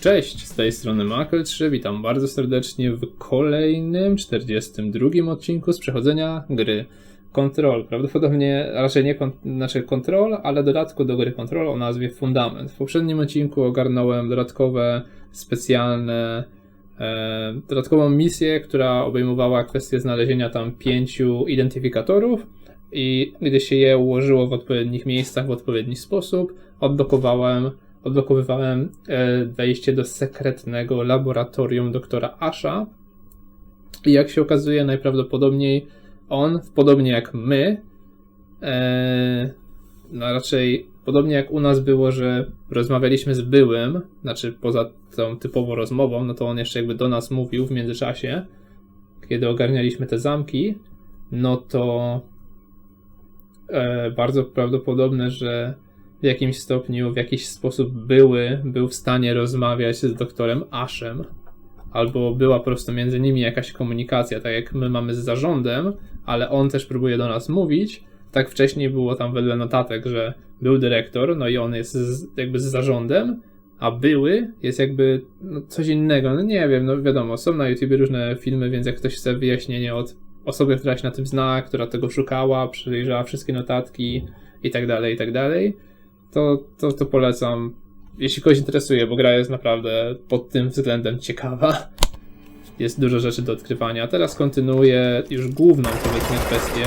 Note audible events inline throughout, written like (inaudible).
Cześć, z tej strony Makel3, witam bardzo serdecznie w kolejnym, 42 odcinku z przechodzenia gry Control. Prawdopodobnie raczej nie kon, znaczy Control, ale dodatku do gry Control o nazwie Fundament. W poprzednim odcinku ogarnąłem dodatkowe, specjalne, e, dodatkową misję, która obejmowała kwestię znalezienia tam pięciu identyfikatorów i gdy się je ułożyło w odpowiednich miejscach, w odpowiedni sposób, odblokowałem odblokowywałem e, wejście do sekretnego laboratorium doktora Asha. I jak się okazuje, najprawdopodobniej on, podobnie jak my, e, no raczej podobnie jak u nas było, że rozmawialiśmy z byłym, znaczy poza tą typową rozmową, no to on jeszcze jakby do nas mówił w międzyczasie, kiedy ogarnialiśmy te zamki, no to e, bardzo prawdopodobne, że w jakimś stopniu, w jakiś sposób były, był w stanie rozmawiać z doktorem Ashem. Albo była po prostu między nimi jakaś komunikacja, tak jak my mamy z zarządem, ale on też próbuje do nas mówić. Tak wcześniej było tam wedle notatek, że był dyrektor, no i on jest z, jakby z zarządem, a były jest jakby no, coś innego. No nie wiem, no wiadomo, są na YouTube różne filmy, więc jak ktoś chce wyjaśnienie od osoby, która się na tym zna, która tego szukała, przejrzała wszystkie notatki i tak dalej, i tak dalej to, to, to polecam. Jeśli kogoś interesuje, bo gra jest naprawdę pod tym względem ciekawa. Jest dużo rzeczy do odkrywania. Teraz kontynuuję już główną, powiedzmy, kwestię.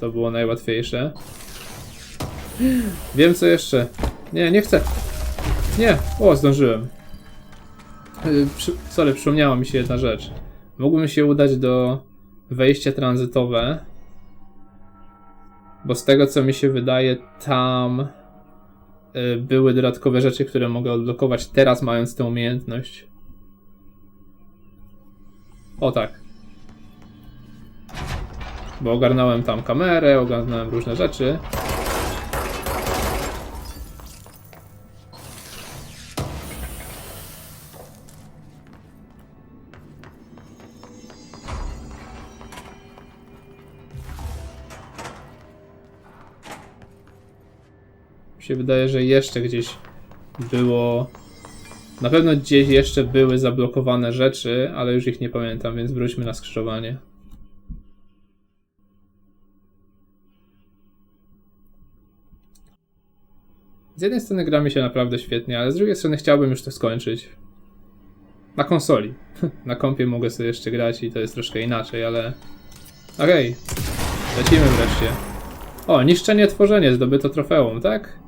To było najłatwiejsze. Wiem co jeszcze. Nie, nie chcę. Nie. O, zdążyłem. Przy... Sorry, przypomniała mi się jedna rzecz. Mógłbym się udać do wejścia tranzytowe, bo z tego co mi się wydaje, tam y, były dodatkowe rzeczy, które mogę odblokować teraz, mając tę umiejętność. O tak. Bo ogarnąłem tam kamerę, ogarnąłem różne rzeczy. Się wydaje, że jeszcze gdzieś było. Na pewno gdzieś jeszcze były zablokowane rzeczy, ale już ich nie pamiętam, więc wróćmy na skrzyżowanie. Z jednej strony gra mi się naprawdę świetnie, ale z drugiej strony chciałbym już to skończyć. Na konsoli. (laughs) Na kompie mogę sobie jeszcze grać i to jest troszkę inaczej, ale. Okej. Lecimy wreszcie. O, niszczenie tworzenie, zdobyto trofeum, tak?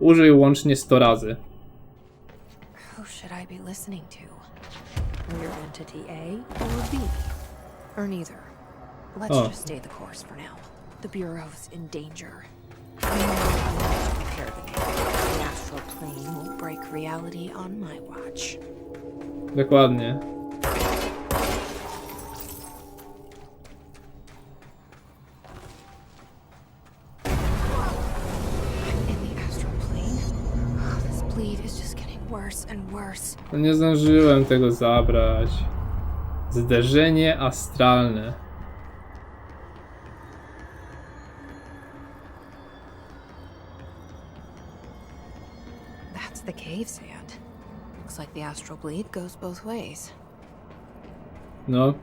Użyj łącznie 100 razy. Who should I be listening to? Weird entity A or B? Or neither? Let's Oh. just stay the course for now. The Bureau's in danger. Prepare the astral plane will break reality on my watch. Dokładnie. No nie zdążyłem tego zabrać. Zderzenie astralne. That's the cave sand. Looks like the astral bleed goes both ways. No.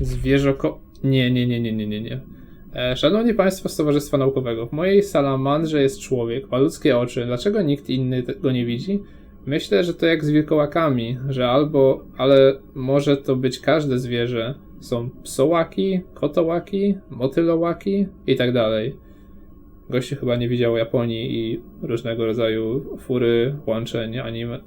Zwierzoko... Nie, nie, nie, nie, nie, nie, nie. E, Szanowni Państwo z Towarzystwa Naukowego, w mojej salamandrze jest człowiek, ma ludzkie oczy. Dlaczego nikt inny tego nie widzi? Myślę, że to jak z wilkołakami, że albo, ale może to być każde zwierzę. Są psołaki, kotołaki, motylołaki i tak dalej. Gościu chyba nie widział Japonii i różnego rodzaju fury, łączeń, anime,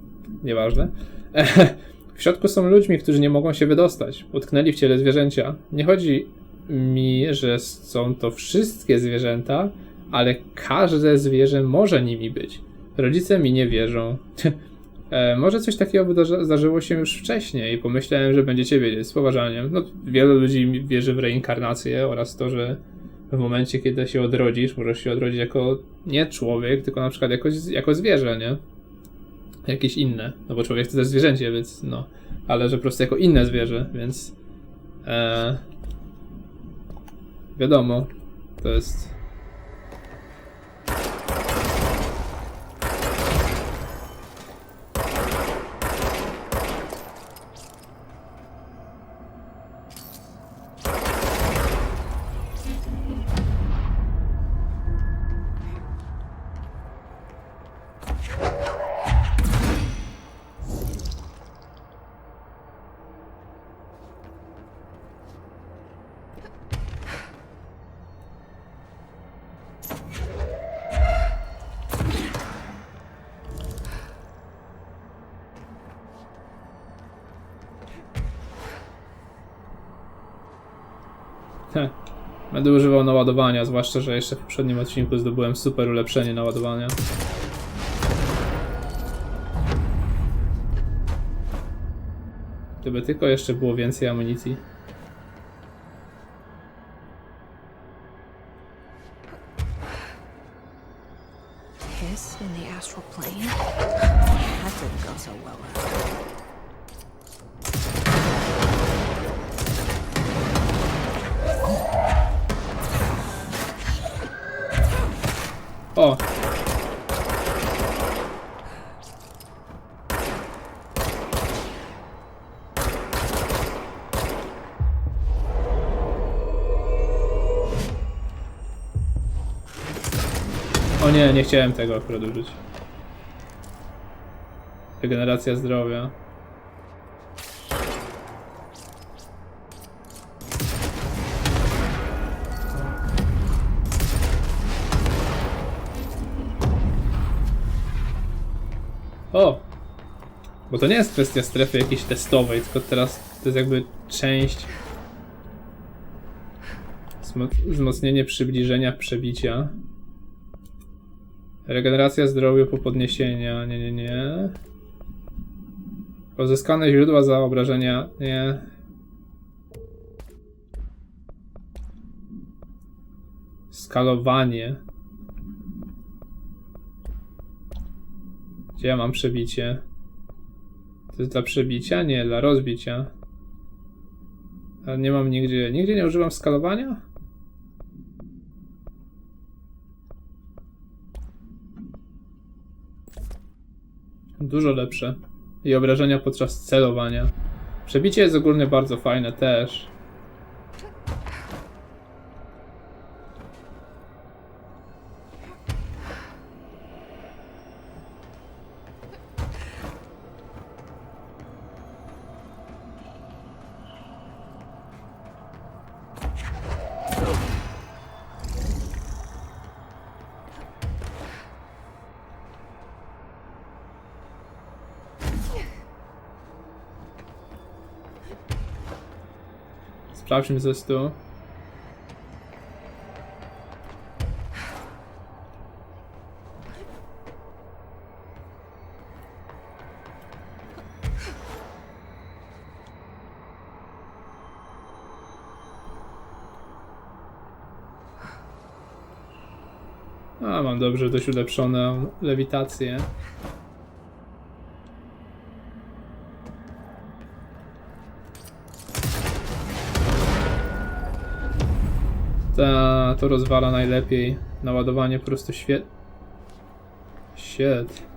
nieważne. (laughs) W środku są ludźmi, którzy nie mogą się wydostać. Utknęli w ciele zwierzęcia. Nie chodzi mi, że są to wszystkie zwierzęta, ale każde zwierzę może nimi być. Rodzice mi nie wierzą. (laughs) e, może coś takiego zdarzyło się już wcześniej i pomyślałem, że będziecie wiedzieć z poważaniem. No, wielu ludzi wierzy w reinkarnację oraz to, że w momencie, kiedy się odrodzisz, możesz się odrodzić jako nie człowiek, tylko na przykład jako, jako zwierzę, nie? Jakieś inne. No bo człowiek to też zwierzęcie, więc no. Ale że po prostu jako inne zwierzę, więc. E, wiadomo, to jest. Będę używał naładowania, zwłaszcza, że jeszcze w poprzednim odcinku zdobyłem super ulepszenie naładowania. Gdyby tylko jeszcze było więcej amunicji. O! O nie, nie chciałem tego akurat użyć. Regeneracja zdrowia. Bo to nie jest kwestia strefy jakiejś testowej, tylko teraz to jest jakby część Wzmo- wzmocnienie przybliżenia przebicia. Regeneracja zdrowia po podniesienia. Nie, nie, nie. Pozyskane źródła za obrażenia. Nie. Skalowanie. Gdzie ja mam przebicie? To jest dla przebicia? Nie, dla rozbicia. Ale nie mam nigdzie. Nigdzie nie używam skalowania? Dużo lepsze. I obrażenia podczas celowania. Przebicie jest ogólnie bardzo fajne też. Sprawdźmy ze stu. A, mam dobrze dość ulepszoną lewitację. To rozwala najlepiej. Naładowanie po prostu świet. Shit.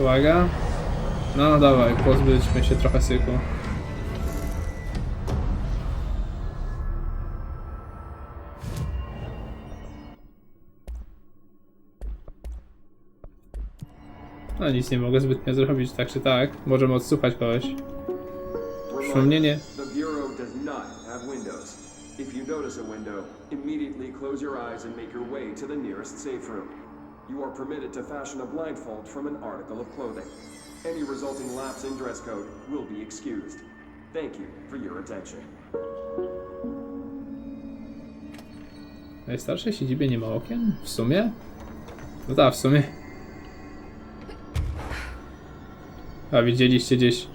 Uwaga. No dawaj, pozbyćmy się trochę syku. Nic nie mogę zbytnio zrobić, tak czy tak. Możemy odsłuchać kogoś. Przypomnienie. If you notice a window, immediately close your eyes and make your way to the nearest safe room. You are permitted to fashion a blindfold from an article of clothing. Any resulting lapse in dress code will be excused. Thank you for your attention. Najstarszej siedzibie nie ma okien? W sumie? No tak, w sumie. A widzieliście gdzieś.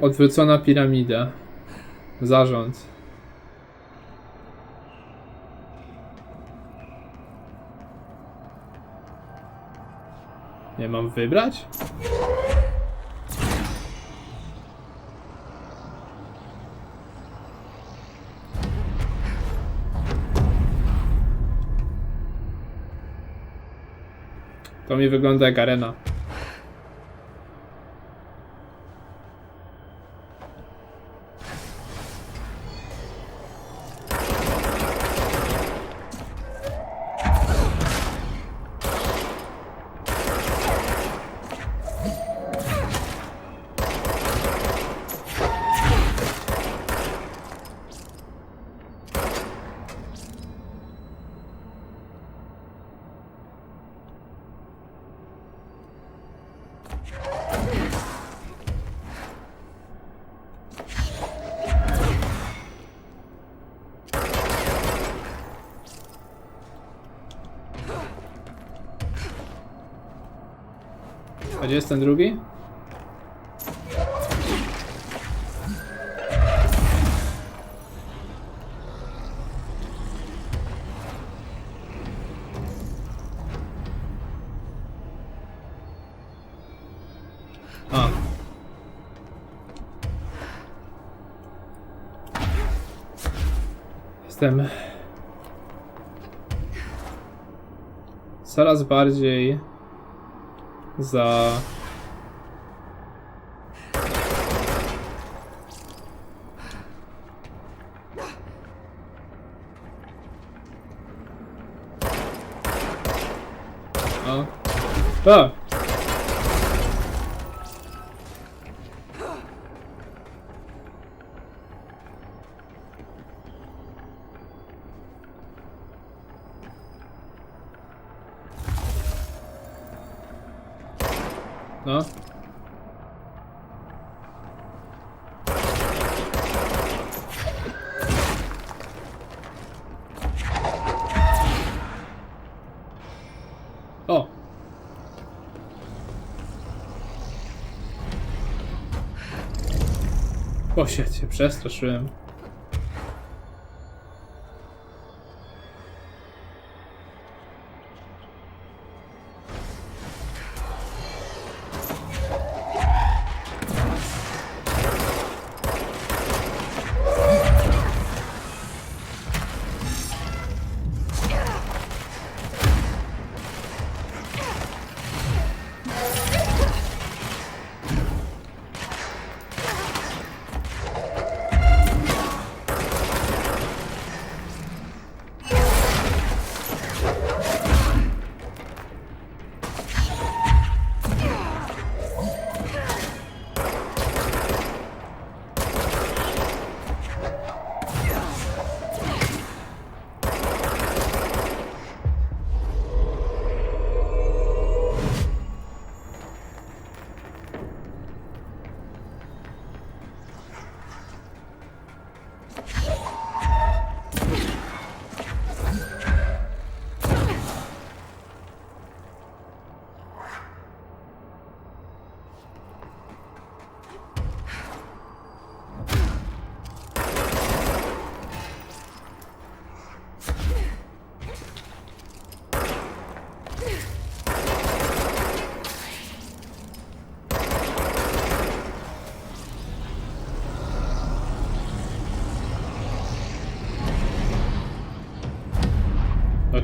Odwrócona piramida. Zarząd. Nie mam wybrać? To mi wygląda jak arena. Gdzie jest ten drugi? A. Jestem coraz bardziej za A. O się przestraszyłem.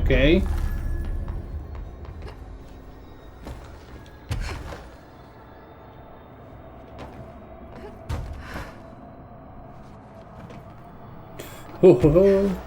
Okej. Ho, ho, ho.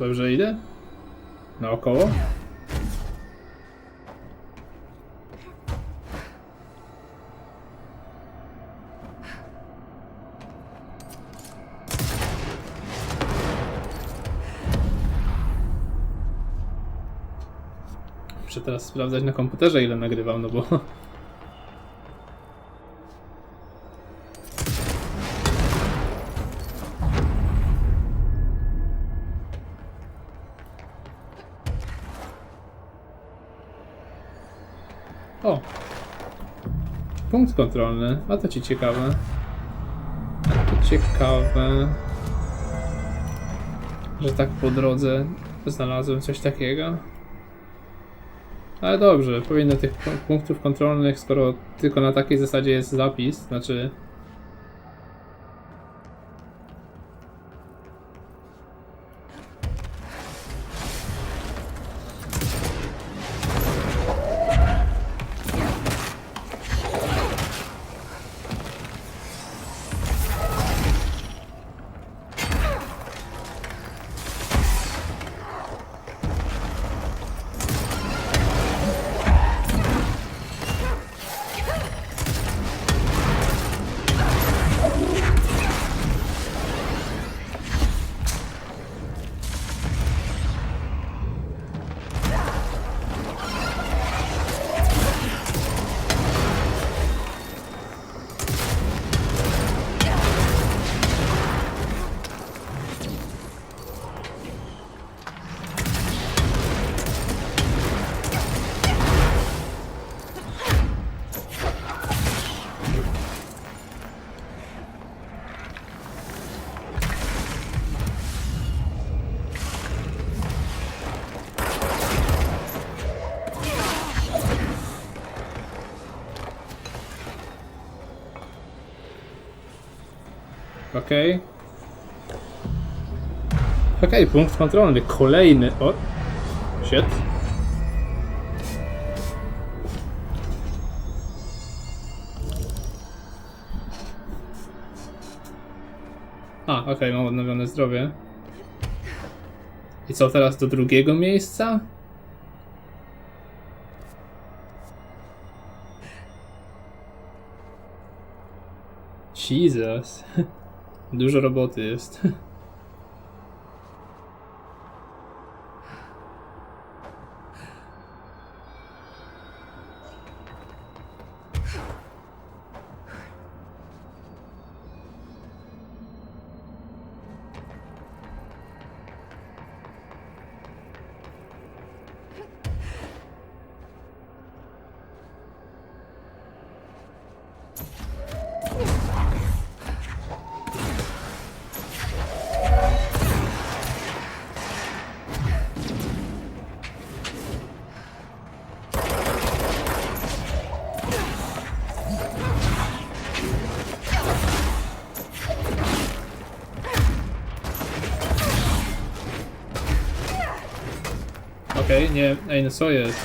Dobrze idę? Naokoło? Muszę teraz sprawdzać na komputerze ile nagrywam, no bo kontrolny. A to ci ciekawe. A to ciekawe. Że tak po drodze znalazłem coś takiego. Ale dobrze, powinno tych pu- punktów kontrolnych, skoro tylko na takiej zasadzie jest zapis, znaczy... Okej. Okej, punkt kontrolny. Kolejny. O! Shit. A, okej, mam odnowione zdrowie. I co teraz do drugiego miejsca? Jesus. (laughs) Dużo roboty jest. (laughs) Nie, ej no co jest?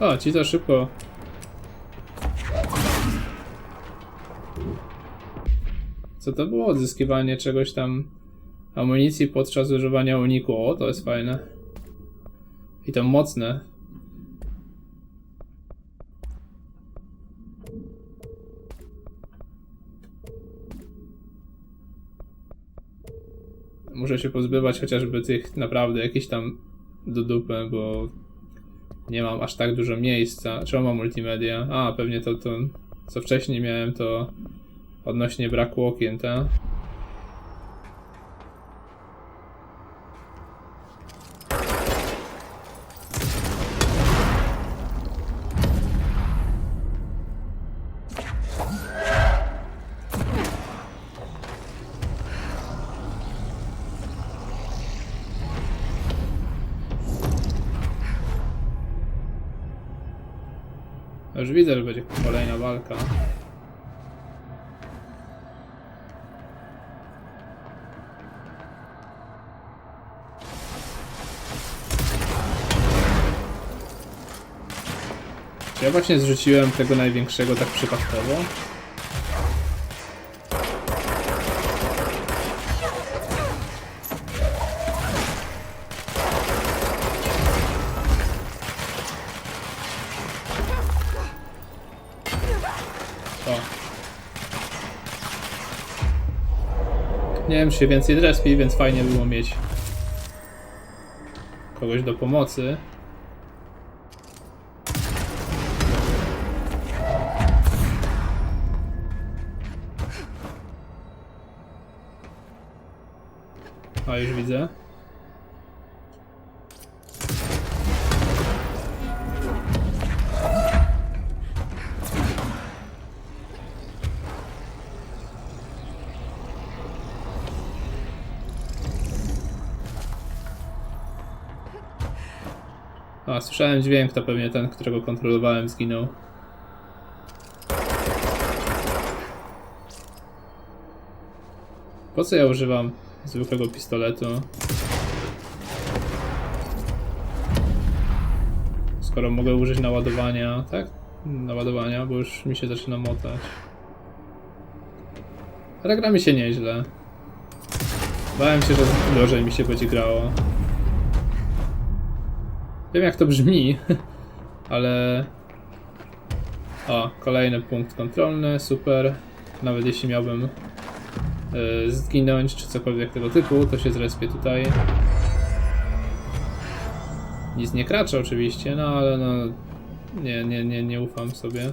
O, ci to szybko. Co to było? Odzyskiwanie czegoś tam amunicji podczas używania uniku. O, to jest fajne. I to mocne. Muszę się pozbywać chociażby tych naprawdę jakichś tam do dupy, bo nie mam aż tak dużo miejsca. Czemu mam multimedia? A, pewnie to, to co wcześniej miałem to odnośnie braku okien, tak? Ja właśnie zrzuciłem tego największego tak przypadkowo? Czy się więcej respi, więc fajnie było mieć kogoś do pomocy. A, słyszałem dźwięk, to pewnie ten, którego kontrolowałem, zginął. Po co ja używam zwykłego pistoletu? Skoro mogę użyć naładowania, tak? Naładowania, bo już mi się zaczyna motać. Ale gra mi się nieźle. Bałem się, że gorzej mi się będzie grało. Wiem jak to brzmi, (laughs) ale... O, kolejny punkt kontrolny, super. Nawet jeśli miałbym y, zginąć czy cokolwiek tego typu, to się zrespię tutaj. Nic nie kraczę oczywiście, no ale no... Nie, nie, nie, nie ufam sobie.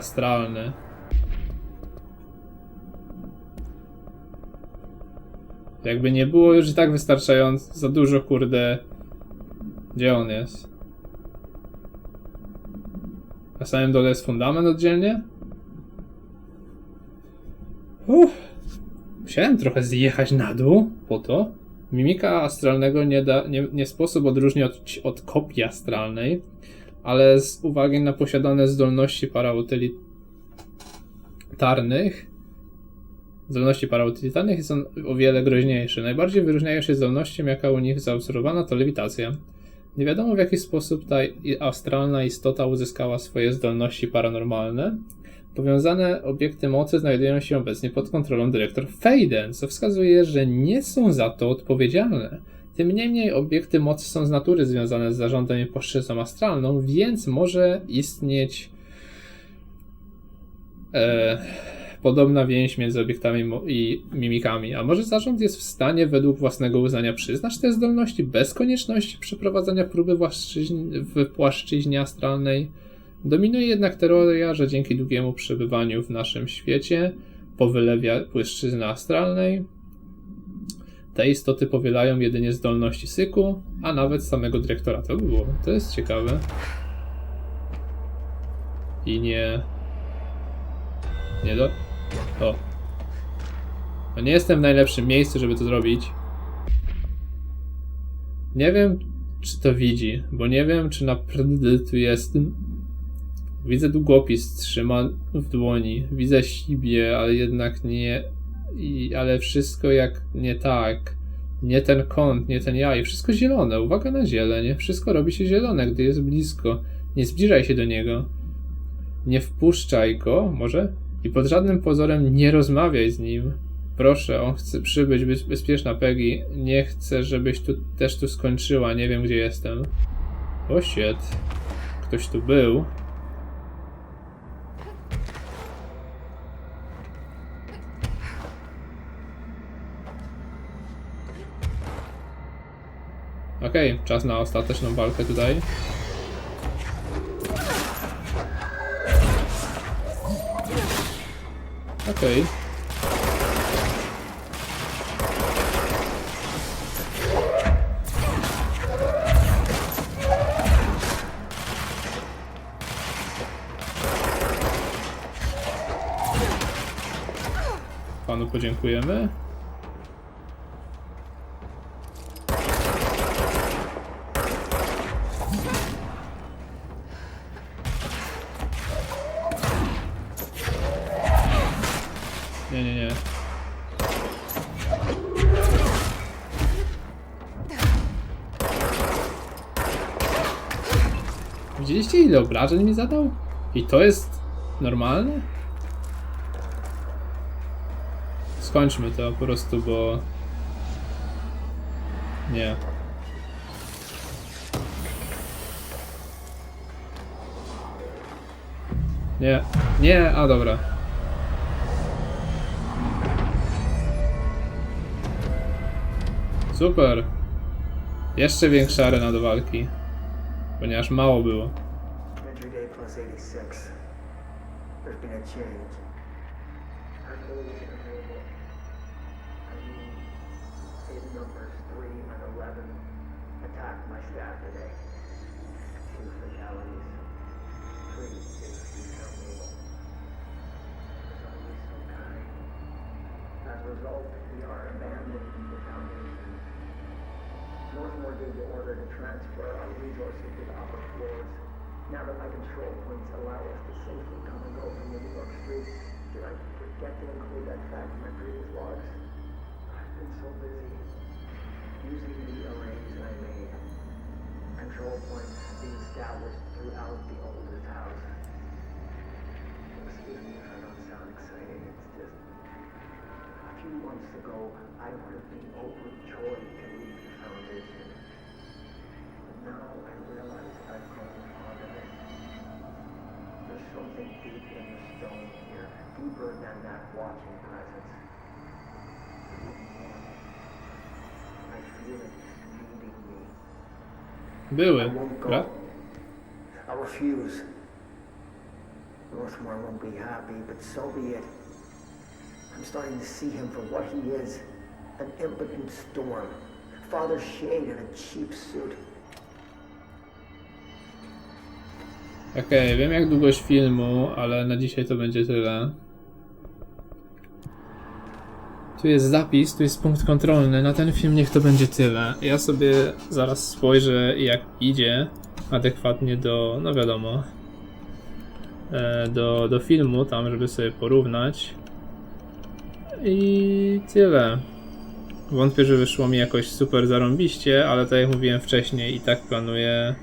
Astralny. Jakby nie było już i tak wystarczająco za dużo, kurde. Gdzie on jest? Na samym dole jest fundament oddzielnie? Uff. Musiałem trochę zjechać na dół po to. Mimika astralnego nie, da, nie, nie sposób odróżnić od, od kopii astralnej, ale z uwagi na posiadane zdolności parautylitarnych, zdolności parautylitarnych on o wiele groźniejszy. Najbardziej wyróżniają się zdolnością, jaka u nich zaobserwowana, to lewitacja. Nie wiadomo w jaki sposób ta astralna istota uzyskała swoje zdolności paranormalne. Powiązane obiekty mocy znajdują się obecnie pod kontrolą dyrektor Faden, co wskazuje, że nie są za to odpowiedzialne. Tym niemniej obiekty mocy są z natury związane z zarządem i płaszczyzną astralną, więc może istnieć e, podobna więź między obiektami i mimikami. A może zarząd jest w stanie według własnego uznania przyznać te zdolności bez konieczności przeprowadzania próby w płaszczyźnie astralnej? Dominuje jednak teoria, że dzięki długiemu przebywaniu w naszym świecie po wylewie płaszczyzny astralnej te istoty powielają jedynie zdolności Syku, a nawet samego dyrektora. To by było. To jest ciekawe. I nie. Nie do. O. No nie jestem w najlepszym miejscu, żeby to zrobić. Nie wiem, czy to widzi, bo nie wiem, czy naprawdę tu jest. Widzę długopis, trzyma w dłoni. Widzę siebie, ale jednak nie. I, ale wszystko jak nie tak. Nie ten kąt, nie ten jaj. Wszystko zielone. Uwaga na zieleń. Wszystko robi się zielone, gdy jest blisko. Nie zbliżaj się do niego. Nie wpuszczaj go, może? I pod żadnym pozorem nie rozmawiaj z nim. Proszę, on chce przybyć, być bezpieczna, Peggy. Nie chcę, żebyś tu też tu skończyła. Nie wiem, gdzie jestem. O. Ktoś tu był. Okej, czas na ostateczną walkę tutaj. Okej. Panu podziękujemy. Nie, nie, nie. Widzieliście ile obrażeń mi zadał? I to jest normalne? Skończmy to po prostu, bo... Nie. Nie, nie, a dobra. Super. Jeszcze większa arena do walki. Ponieważ mało było. Entry day plus 86. There's been a change. Hercules available. I mean, his numbers 3 and 11 attacked my staff today. Two fatalities. Three is unable. There's always so kind. As a result, we are abandoning the. Northmore gave the order to transfer our resources to the upper floors. Now that my control points allow us to safely come and go from the New York streets, did I forget to include that fact in my previous logs? I've been so busy using the arrays I made. Control points being established throughout the oldest house. Excuse me if I don't sound excited, it's just a few months ago, I would have been overjoyed to leave foundation. But now I realize I've grown fond of it. There's something deep in the stone here, deeper than that watching presence. I feel it leading me. Były, I won't prawda? go. I'll refuse. Northmore won't be happy, but so be it. I'm starting to see him for what he is an impotent storm. Father Shade in a cheap suit. Okej, wiem jak długość filmu, ale na dzisiaj to będzie tyle. Tu jest zapis, tu jest punkt kontrolny. Na ten film niech to będzie tyle. Ja sobie zaraz spojrzę jak idzie adekwatnie do, no wiadomo, e, do, do filmu, tam żeby sobie porównać. I tyle. Wątpię, że wyszło mi jakoś super zarąbiście, ale tak jak mówiłem wcześniej i tak planuję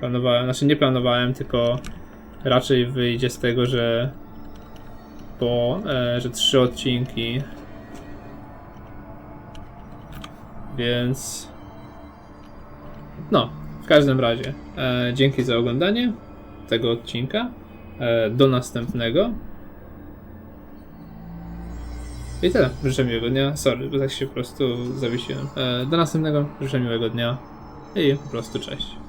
planowałem, znaczy nie planowałem, tylko raczej wyjdzie z tego, że po, e, że trzy odcinki. Więc no, w każdym razie e, dzięki za oglądanie tego odcinka. E, do następnego. I tyle. Życzę miłego dnia. Sorry, bo tak się po prostu zawiesiłem. E, do następnego. Życzę miłego dnia. I po prostu cześć.